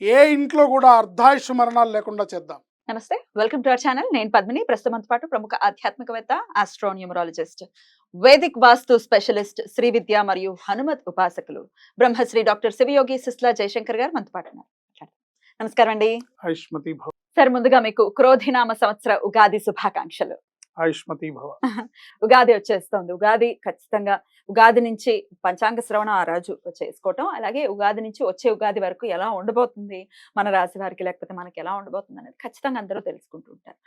ఏ ఇంట్లో కూడా అర్ధాయుష్ మరణాలు లేకుండా చేద్దాం. నమస్తే. Welcome to our channel. నేను పద్మిని. ప్రస్తుతంతో పాటు ప్రముఖ ఆధ్యాత్మికవేత్త astronumerologist Vedic vastu specialist Shri విద్య మరియు హనుమత్ ఉపాసకులు బ్రహ్మశ్రీ డాక్టర్ శివయోగి సిస్లా జయశంకర్ గారు మనతో పాటు నమస్కారం అండి. సార్ ముందుగా మీకు క్రోధినామ సంవత్సర ఉగాది శుభాకాంక్షలు. ఆయుష్మతి భవ. ఉగాది వచ్చేస్తుంది. ఉగాది ఖచ్చితంగా ఉగాది నుంచి పంచాంగ శ్రవణం ఆ రాజు చేసుకోవటం. అలాగే ఉగాది నుంచి వచ్చే ఉగాది వరకు ఎలా ఉండబోతుంది మన రాశి వారికి లేకపోతే మనకి ఎలా ఉండబోతుంది అనేది ఖచ్చితంగా అందరూ తెలుసుకుంటూ ఉంటారు.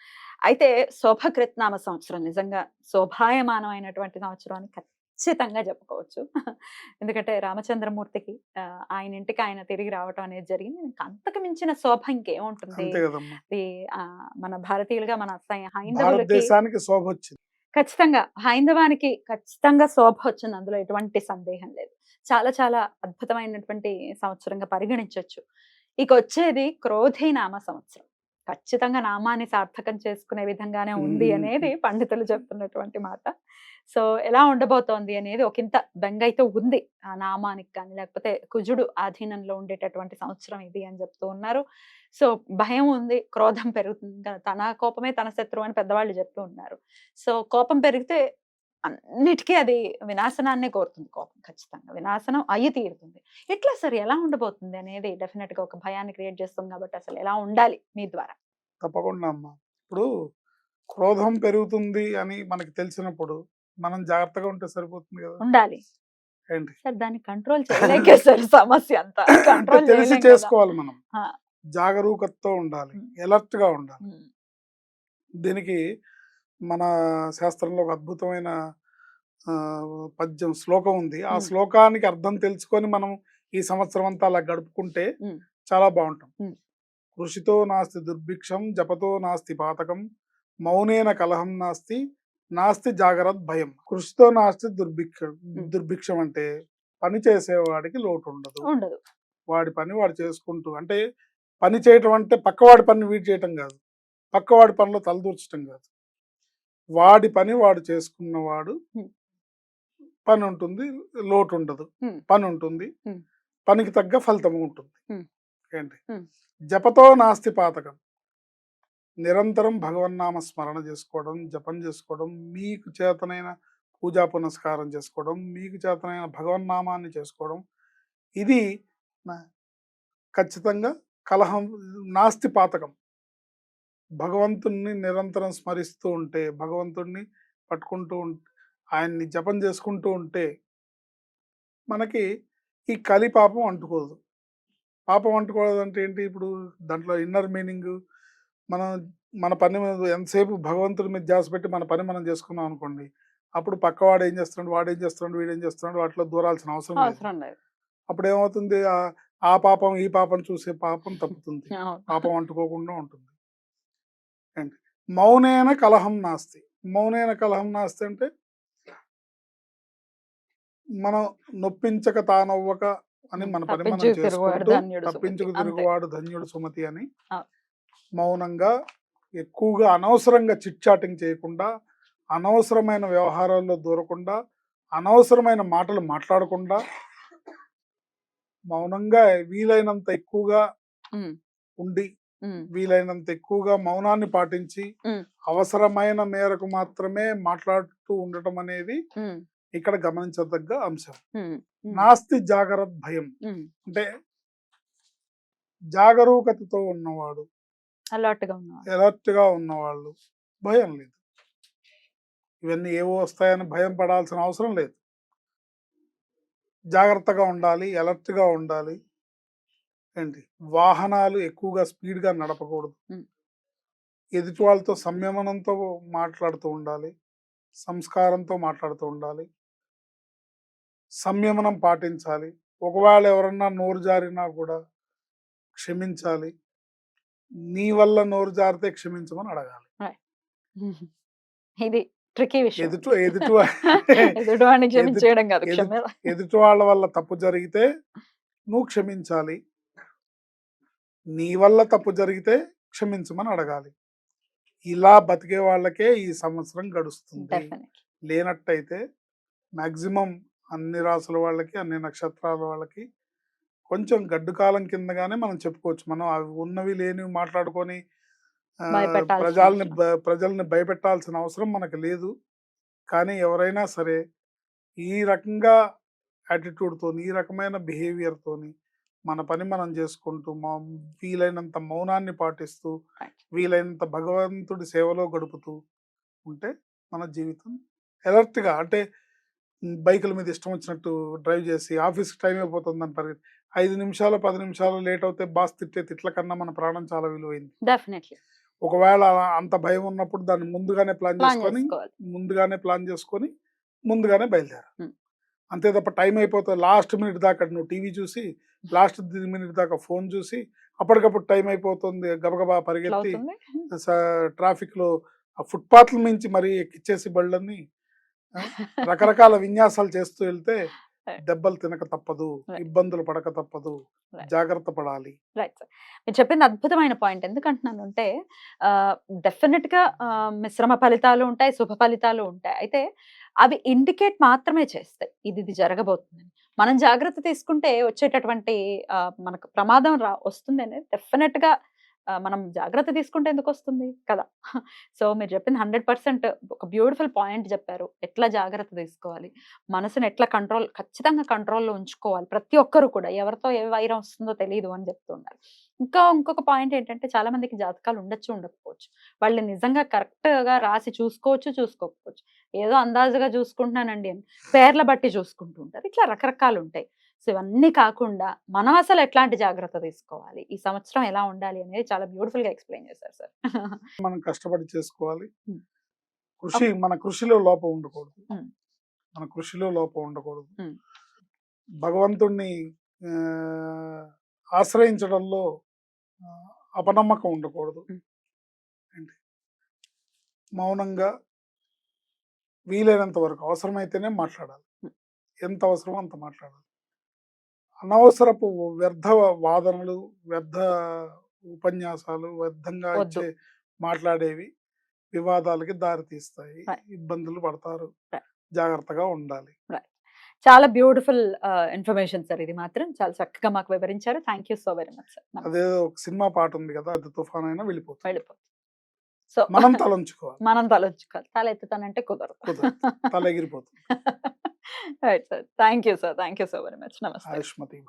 అయితే శోభకృత్నామ సంవత్సరం నిజంగా శోభాయమానమైనటువంటి సంవత్సరం అని ఖచ్చితంగా చెప్పుకోవచ్చు. ఎందుకంటే రామచంద్రమూర్తికి ఆయన ఇంటికి ఆయన తిరిగి రావటం అనేది జరిగింది. అంతకు మించిన శోభ ఇంకేముంటుంది? మన భారతీయులుగా మన హైందవులకి భారతదేశానికి శోభ వచ్చింది. ఖచ్చితంగా హైందవానికి ఖచ్చితంగా శోభ వచ్చింది. అందులో ఎటువంటి సందేహం లేదు. చాలా చాలా అద్భుతమైనటువంటి సంవత్సరంగా పరిగణించవచ్చు ఇక వచ్చేది క్రోధి నామ సంవత్సరం. ఖచ్చితంగా నామాన్ని సార్థకం చేసుకునే విధంగానే ఉంది. అనేది పండితులు చెప్తున్నటువంటి మాట. సో ఎలా ఉండబోతోంది అనేది ఒకంత బెంగైతే ఉంది. ఆ నామానికి కానీ లేకపోతే కుజుడు ఆధీనంలో ఉండేటటువంటి సంవత్సరం ఇది అని చెప్తూ ఉన్నారు. సో భయం ఉంది క్రోధం పెరుగుతుంది తన కోపమే తన శత్రువు అని పెద్దవాళ్ళు చెప్తూ ఉన్నారు. సో కోపం పెరిగితే అన్నిటికీ అది వినాశనాన్నే కోరుతుంది కోపం ఖచ్చితంగా. వినాశనం అయ్యి తీరుతుంది. ఎట్లా సార్? ఎలా ఉండబోతుంది అనేది డెఫినెట్గా ఒక భయాన్ని క్రియేట్ చేస్తుంది కాబట్టి అసలు ఎలా ఉండాలి మీ ద్వారా? తప్పకుండా అమ్మా. ఇప్పుడు క్రోధం పెరుగుతుంది అని మనకి తెలిసినప్పుడు మనం జాగ్రత్తగా ఉంటే సరిపోతుంది కదా? ఉండాలి. ఏంటి? సార్ దాన్ని కంట్రోల్ చేయలేకే సార్ సమస్య అంతా. అంటే కంట్రోల్ తెలిసి చేసుకోవాలి మనం. జాగరూకతతో ఉండాలి. ఎలర్ట్గా ఉండాలి. దీనికి మన శాస్త్రంలో ఒక అద్భుతమైన పద్యం శ్లోకం ఉంది. ఆ. శ్లోకానికి అర్థం తెలుసుకొని మనం ఈ సంవత్సరం అంతా అలా గడుపుకుంటే. చాలా బాగుంటాం. కృషితో నాస్తి దుర్భిక్షం జపతో నాస్తి పాతకం మౌనేన కలహం నాస్తి నాస్తి జాగ్రత్త భయం కృషితో నాస్తి దుర్భిక్షం దుర్భిక్షం అంటే పని చేసేవాడికి లోటు ఉండదు ఉండదు వాడి పని వాడు చేసుకుంటూ అంటే పని చేయటం అంటే పక్కవాడి పని వీడు చేయటం కాదు పక్కవాడి పనిలో తలదూర్చడం కాదు వాడి పని వాడు చేసుకున్నవాడు. పని ఉంటుంది లోటు ఉండదు. పని ఉంటుంది. పనికి తగ్గ ఫలితం ఉంటుంది. ఏంటి. జపతో నాస్తి పాతకం నిరంతరం భగవన్నామ స్మరణ చేసుకోవడం జపం చేసుకోవడం మీకు చేతనైన పూజా పునస్కారం చేసుకోవడం మీకు చేతనైన భగవన్నామాన్ని చేసుకోవడం ఇది ఖచ్చితంగా కలహం నాస్తి పాతకం భగవంతుణ్ణి నిరంతరం స్మరిస్తూ ఉంటే భగవంతుణ్ణి పట్టుకుంటూ ఉంటే ఆయన్ని జపం చేసుకుంటూ ఉంటే మనకి ఈ కలి పాపం అంటుకోదు. పాపం అంటుకోవడం అంటే ఏంటి? ఇప్పుడు దాంట్లో ఇన్నర్ మీనింగ్ మనం మన పని మీద ఎంతసేపు భగవంతుడి మీద ధ్యాస పెట్టి మన పని మనం చేసుకున్నాం అనుకోండి అప్పుడు పక్కవాడు ఏం చేస్తున్నాడు వాడు ఏం చేస్తున్నాడు వీడు ఏం చేస్తున్నాడు వాటిలో దూరాల్సిన అవసరం లేదు అవసరం లేదు అప్పుడు ఏమవుతుంది ఆ- ఆ పాపం ఈ పాపం చూసే పాపం తప్పుతుంది. పాపం అంటుకోకుండా ఉంటుంది మౌనేన కలహం నాస్తి మౌనేన కలహం నాస్తి అంటే మనం నొప్పించక తానవ్వక అని మన పని మనం చేసుకుంటూ. తప్పించుకు. తిరుగువాడు ధన్యుడు సుమతి అని. మౌనంగా ఎక్కువగా అనవసరంగా చిట్ చాటింగ్ చేయకుండా అనవసరమైన వ్యవహారాల్లో దూరకుండా అనవసరమైన మాటలు మాట్లాడకుండా మౌనంగా వీలైనంత ఎక్కువగా ఉండి వీలైనంత ఎక్కువగా మౌనాన్ని పాటించి. అవసరమైన మేరకు మాత్రమే మాట్లాడుతూ ఉండటం అనేది ఇక్కడ గమనించదగ్గ అంశం. నాస్తి జాగ్రత్త భయం. అంటే జాగరూకతతో ఉన్నవాడు అలర్ట్గా ఉన్నా alert గా ఉన్నవాళ్ళు. భయం లేదు. ఇవన్నీ ఏవో వస్తాయని భయం పడాల్సిన అవసరం లేదు. జాగ్రత్తగా ఉండాలి alert గా ఉండాలి. ఏంటి? వాహనాలు ఎక్కువగా speed గా నడపకూడదు. ఎదుటి వాళ్ళతో సంయమనంతో మాట్లాడుతూ ఉండాలి. సంస్కారంతో మాట్లాడుతూ ఉండాలి. సంయమనం పాటించాలి. ఒకవేళ ఎవరన్నా నోరు జారినా కూడా క్షమించాలి. నీ వల్ల నోరు జారితే క్షమించమని అడగాలి. ఇది ట్రికీ విషయం. ఎదుటి ఎదుటి వాళ్ళ వల్ల తప్పు జరిగితే నువ్వు క్షమించాలి. నీ వల్ల తప్పు జరిగితే క్షమించమని అడగాలి. ఇలా బతికే వాళ్ళకే ఈ సంవత్సరం గడుస్తుంది. లేనట్టయితే మాక్సిమం అన్ని రాసుల వాళ్ళకి అన్ని నక్షత్రాల వాళ్ళకి కొంచెం గడ్డు కాలం కిందగానే మనం చెప్పుకోవచ్చు మనం అవి ఉన్నవి లేనివి మాట్లాడుకొని ఆ, భయపెట్టాల్సిన ప్రజల్ని అవసరం. ప్రజల్ని భయపెట్టాల్సిన అవసరం మనకు లేదు కానీ ఎవరైనా సరే ఈ రకంగా యాటిట్యూడ్తోని ఈ రకమైన బిహేవియర్తోని మన పని మనం చేసుకుంటూ మా వీలైనంత మౌనాన్ని పాటిస్తూ Right. వీలైనంత భగవంతుడి సేవలో గడుపుతూ ఉంటే మన జీవితం ఎలర్ట్గా అంటే బైకుల మీద ఇష్టం వచ్చినట్టు డ్రైవ్ చేసి ఆఫీస్కి టైం అయిపోతుందని పరిగెత్తి ఐదు నిమిషాలు పది నిమిషాలు లేట్ అవుతే బాస్ తిట్టే తిట్ల కన్నా మన ప్రాణం చాలా విలువైంది డెఫినెట్లీ ఒకవేళ అంత భయం ఉన్నప్పుడు దాన్ని ముందుగానే ప్లాన్ చేసుకొని ముందుగానే ప్లాన్ చేసుకొని ముందుగానే బయలుదేరా. అంతే తప్ప టైం అయిపోతే లాస్ట్ మినిట్ దాకా నువ్వు టీవీ చూసి లాస్ట్ మినిట్ దాకా ఫోన్ చూసి అప్పటికప్పుడు టైం అయిపోతుంది గబగబా పరిగెత్తి అవుతుంది ట్రాఫిక్లో ఆ ఫుట్పాత్ల మించి మరీ ఎక్కిచ్చేసి బళ్ళని రకరకాల విన్యాసాలు చేస్తూ వెళ్తే. దెబ్బలు తినక తప్పదు. ఇబ్బందులు పడక తప్పదు. జాగ్రత్త పడాలి. రైట్ సార్ మీరు చెప్పింది అద్భుతమైన పాయింట్. ఎందుకంటున్నాను అంటే డెఫినెట్గా మిశ్రమ ఫలితాలు ఉంటాయి శుభ ఫలితాలు ఉంటాయి. అయితే అవి ఇండికేట్ మాత్రమే చేస్తాయి. ఇది ఇది జరగబోతుందని. మనం జాగ్రత్త తీసుకుంటే వచ్చేటటువంటి మనకు ప్రమాదం రా వస్తుంది అనేది డెఫినెట్గా మనం జాగ్రత్త తీసుకుంటే ఎందుకు వస్తుంది కదా. సో మీరు చెప్పింది హండ్రెడ్ పర్సెంట్ ఒక బ్యూటిఫుల్ పాయింట్ చెప్పారు. ఎట్లా జాగ్రత్త తీసుకోవాలి? మనసుని ఎట్లా కంట్రోల్ ఖచ్చితంగా కంట్రోల్లో ఉంచుకోవాలి ప్రతి ఒక్కరు కూడా. ఎవరితో ఏ వైరం వస్తుందో తెలియదు అని చెప్తున్నారు ఇంకా ఇంకొక పాయింట్ ఏంటంటే చాలా మందికి జాతకాలు ఉండొచ్చు ఉండకపోవచ్చు. వాళ్ళు నిజంగా కరెక్ట్గా రాసి చూసుకోవచ్చు చూసుకోకపోవచ్చు. ఏదో అందాజుగా చూసుకుంటున్నానండి అని. పేర్ల బట్టి చూసుకుంటూ ఉంటారు. ఇట్లా రకరకాలు ఉంటాయి. సో ఇవన్నీ కాకుండా మనం అసలు ఎట్లాంటి జాగ్రత్త తీసుకోవాలి? ఈ సంవత్సరం ఎలా ఉండాలి అనేది చాలా బ్యూటిఫుల్గా ఎక్స్ప్లెయిన్ చేశారు సార్. మనం కష్టపడి చేసుకోవాలి. కృషి మన కృషిలో లోపం ఉండకూడదు. మన కృషిలో లోపం ఉండకూడదు. భగవంతుణ్ణి ఆశ్రయించడంలో అపనమ్మకం ఉండకూడదు. మౌనంగా వీలైనంత వరకు అవసరమైతేనే మాట్లాడాలి. ఎంత అవసరమో అంత మాట్లాడాలి. అనవసరపు వ్యర్థ వాదనలు వ్యర్థ ఉపన్యాసాలు వ్యర్థంగా. ఇచ్చే మాట్లాడేవి వివాదాలకి దారి తీస్తాయి Right. ఇబ్బందులు పడతారు. జాగ్రత్తగా ఉండాలి. చాలా బ్యూటిఫుల్ ఇన్ఫర్మేషన్ సార్ ఇది మాత్రం. చాలా చక్కగా మాకు వివరించారు. Thank you so very much sir. అదే ఒక సినిమా పాట ఉంది కదా అది తుఫాన్ అయినా వెళ్ళిపోతుంది. వెళ్ళిపోతుంది. సో మనం తలంచుకోవాలి. మనం తలొచ్చుకోవాలి తల ఎత్తుతానంటే కుదరదు. తల ఎగిరిపోతుంది. Right sir thank you sir thank you so very much నమస్తే